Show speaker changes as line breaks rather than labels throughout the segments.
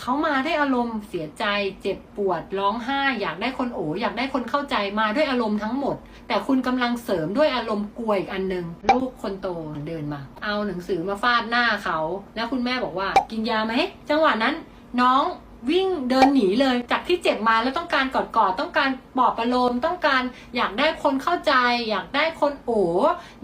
เขามาด้วยอารมณ์เสียใจ เจ็บปวดร้องไห้ อยากได้คนโออยากได้คนเข้าใจมาด้วยอารมณ์ทั้งหมด แต่คุณกำลังเสริมด้วยอารมณ์กลัวอีกอันหนึ่งลูกคนโตเดินมา เอาหนังสือมาฟาดหน้าเขา แล้วคุณแม่บอกว่า กินยาไหมจังหวะนั้นน้องวิ่งเดินหนีเลยจากที่เจ็บมาแล้วต้องการกอดกอดต้องการปลอบประโลมต้องการอยากได้คนเข้าใจ อยากได้คนโอ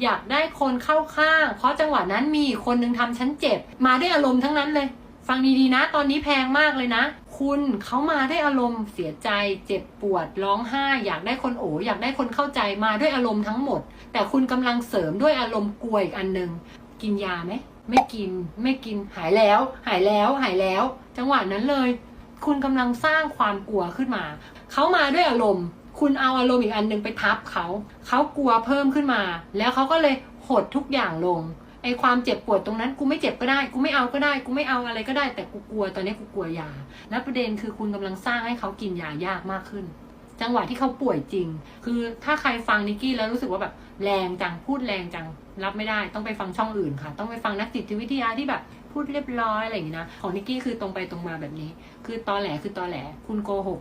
อยากได้คนเข้าข้าง เพราะจังหวะนั้นมีคนนึงทำฉันเจ็บ มาด้วยอารมณ์ทั้งนั้นเลย ฟังดีๆนะ ตอนนี้แพงมากเลยนะ คุณเขามาด้วยอารมณ์เสียใจ เจ็บปวด ร้องไห้ อยากได้คนโออยากได้คนเข้าใจมาด้วยอารมณ์ทั้งหมด แต่คุณกำลังเสริมด้วยอารมณ์กลัวอีกอันหนึ่งกินยาไหมไม่กินไม่กินหายแล้ว หายแล้วหายแล้ว จังหวะนั้นเลย คุณกำลังสร้างความกลัวขึ้นมาเขามาด้วยอารมณ์ คุณเอาอารมณ์อีกอันหนึ่งไปทับเขาเขากลัวเพิ่มขึ้นมา แล้วเขาก็เลยหดทุกอย่างลง ไอความเจ็บปวดตรงนั้นกูไม่เจ็บก็ได้ กูไม่เอาก็ได้ กูไม่เอาอะไรก็ได้ แต่กูกลัวตอนนี้กูกลัวยา และประเด็นคือคุณกำลังสร้างให้เขากินยายากมากขึ้น จังหวะที่เขาป่วยจริง คือถ้าใครฟังนิกกี้แล้วรู้สึกว่าแบบแรงจังพูดแรงจังรับไม่ได้ ต้องไปฟังช่องอื่นค่ะ ต้องไปฟังนักจิตวิทยาที่แบบพูดเรียบร้อยอะไรอย่างนี้นะของนิกกี้คือตรงไปตรงมาแบบนี้ คือตอแหลคือตอแหล คุณโกหก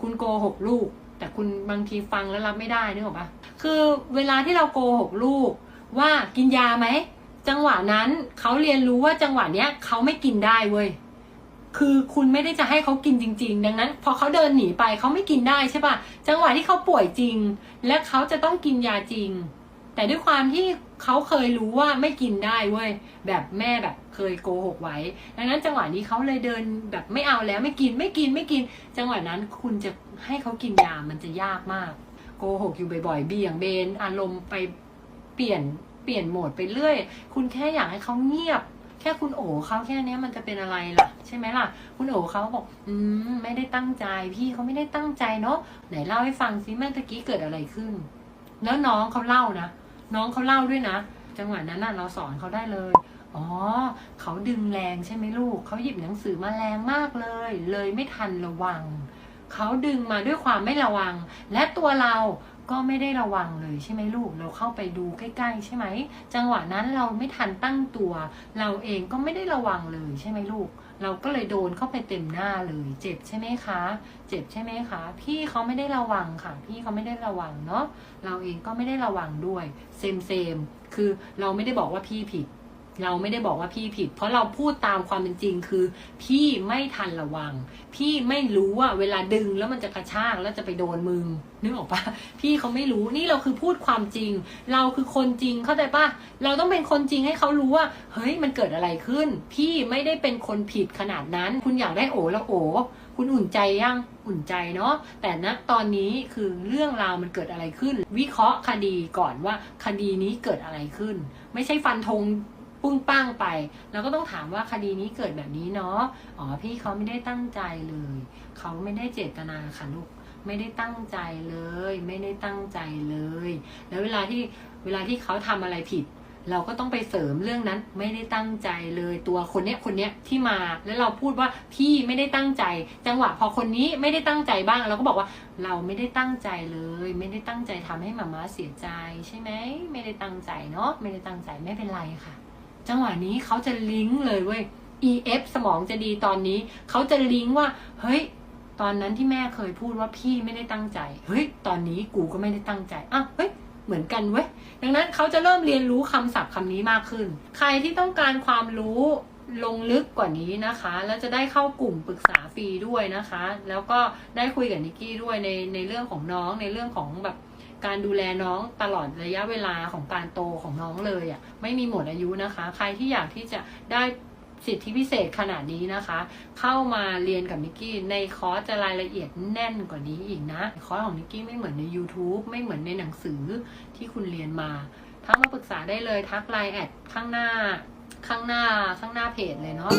คุณโกหกลูก แต่คุณบางทีฟังแล้วรับไม่ได้นึกออกปะคือเวลาที่เราโกหกลูกว่ากินยาไหม จังหวะนั้นเขาเรียนรู้ว่าจังหวะเนี้ยเขาไม่กินได้เว้ยคือคุณไม่ได้จะให้เขากินจริง ๆ ดังนั้น พอเขาเดินหนีไปเขาไม่กินได้ใช่ปะจังหวะที่เขาป่วยจริง และเขาจะต้องกินยาจริง แต่ด้วยความที่เขาเคยรู้ว่าไม่กินได้เว้ยแบบแม่แบบเคยโกหกไว้ ดังนั้นจังหวะนี้เขาเลยเดินแบบไม่เอาแล้วไม่กินไม่กินไม่กิน จังหวะนั้นคุณจะให้เขากินยามันจะยากมาก โกหกอยู่บ่อยๆเบี่ยงเบนอารมณ์ไปเปลี่ยน ปลี่ยนโหมดไปเรื่อย คุณแค่อยากให้เขาเงียบ แค่คุณโอเขาแค่นี้มันจะเป็นอะไรล่ะ ใช่ไหมล่ะ คุณโอเขาบอก อืมไม่ได้ตั้งใจ พี่เขาไม่ได้ตั้งใจเนาะไหนเล่าให้ฟังซิแม่ตะกี้เกิดอะไรขึ้น แล้วน้องเขาเล่านะน้องเขาเล่าด้วยนะจังหวะนั้นน่ะเราสอนเขาได้เลยอ๋อ เขาดึงแรงใช่ไหมลูก เขาหยิบหนังสือมาแรงมากเลย เลยไม่ทันระวัง เขาดึงมาด้วยความไม่ระวัง และตัวเราก็ไม่ได้ระวังเลยใช่ไหมลูก เราเข้าไปดูใกล้ ๆ ใช่ไหม จังหวะนั้นเราไม่ทันตั้งตัว เราเองก็ไม่ได้ระวังเลยใช่ไหมลูก เราก็เลยโดนเข้าไปเต็มหน้าเลย เจ็บใช่ไหมคะ เจ็บใช่ไหมคะ พี่เขาไม่ได้ระวังค่ะ พี่เขาไม่ได้ระวังเนาะ เราเองก็ไม่ได้ระวังด้วย เซมเซม คือเราไม่ได้บอกว่าพี่ผิด เราไม่ได้บอกว่าพี่ผิด เพราะเราพูดตามความเป็นจริงคือ พี่ไม่ทันระวัง พี่ไม่รู้ว่าเวลาดึงแล้วมันจะกระชากแล้วจะไปโดนมึงนึกออกปะพี่เขาไม่รู้นี่เราคือพูดความจริง เราคือคนจริงเข้าใจปะเราต้องเป็นคนจริงให้เขารู้ว่า เฮ้ยมันเกิดอะไรขึ้น พี่ไม่ได้เป็นคนผิดขนาดนั้น คุณอยากได้โอแล้วโอคุณอุ่นใจยังอุ่นใจเนาะแต่ณตอนนี้คือเรื่องราวมันเกิดอะไรขึ้น วิเคราะห์คดีก่อนว่าคดีนี้เกิดอะไรขึ้น ไม่ใช่ฟันธง ปุ้งปั้งไป เราก็ต้องถามว่าคดีนี้เกิดแบบนี้เนาะอ๋อพี่เขาไม่ได้ตั้งใจเลยเขาไม่ได้เจตนาค่ะลูกไม่ได้ตั้งใจเลย ไม่ได้ตั้งใจเลย แล้วเวลาที่เวลาที่เขาทำอะไรผิด เราก็ต้องไปเสริมเรื่องนั้น ไม่ได้ตั้งใจเลยตัวคนเนี้ยคนเนี้ยที่มาแล้วเราพูดว่าพี่ไม่ได้ตั้งใจ จังหวะพอคนนี้ไม่ได้ตั้งใจบ้างเราก็บอกว่า เราไม่ได้ตั้งใจเลย ไม่ได้ตั้งใจทำให้หมาม้าเสียใจใช่ไหมไม่ได้ตั้งใจเนาะไม่ได้ตั้งใจไม่เป็นไรค่ะ จังหวะนี้เขาจะลิงก์เลยเว้ย EF สมองจะดีตอนนี้ เขาจะลิงก์ว่า เฮ้ย ตอนนั้นที่แม่เคยพูดว่าพี่ไม่ได้ตั้งใจ เฮ้ย ตอนนี้กูก็ไม่ได้ตั้งใจอ้าวเฮ้ย เหมือนกันเว้ย ดังนั้นเขาจะเริ่มเรียนรู้คำศัพท์คำนี้มากขึ้น ใครที่ต้องการความรู้ลงลึกกว่านี้นะคะ แล้วจะได้เข้ากลุ่มปรึกษาฟรีด้วยนะคะ แล้วก็ได้คุยกับนิกกี้ด้วยในในเรื่องของน้องในเรื่องของแบบ การดูแลน้องตลอดระยะเวลาของการโตของน้องเลยอะ่ะไม่มีหมดอายุนะคะ ใครที่อยากที่จะได้สิทธิพิเศษขนาดนี้นะคะ เข้ามาเรียนกับนิกกี้ในคอร์สจะรายละเอียดแน่นกว่านี้อีกนะ คอร์สของนิกกี้ไม่เหมือนใน YouTube ไม่เหมือนในหนังสือที่คุณเรียนมาทักมาปรึกษาได้เลยทักไลน์แอดข้างหน้าข้างหน้าข้างหน้าเพจเลยเนาะ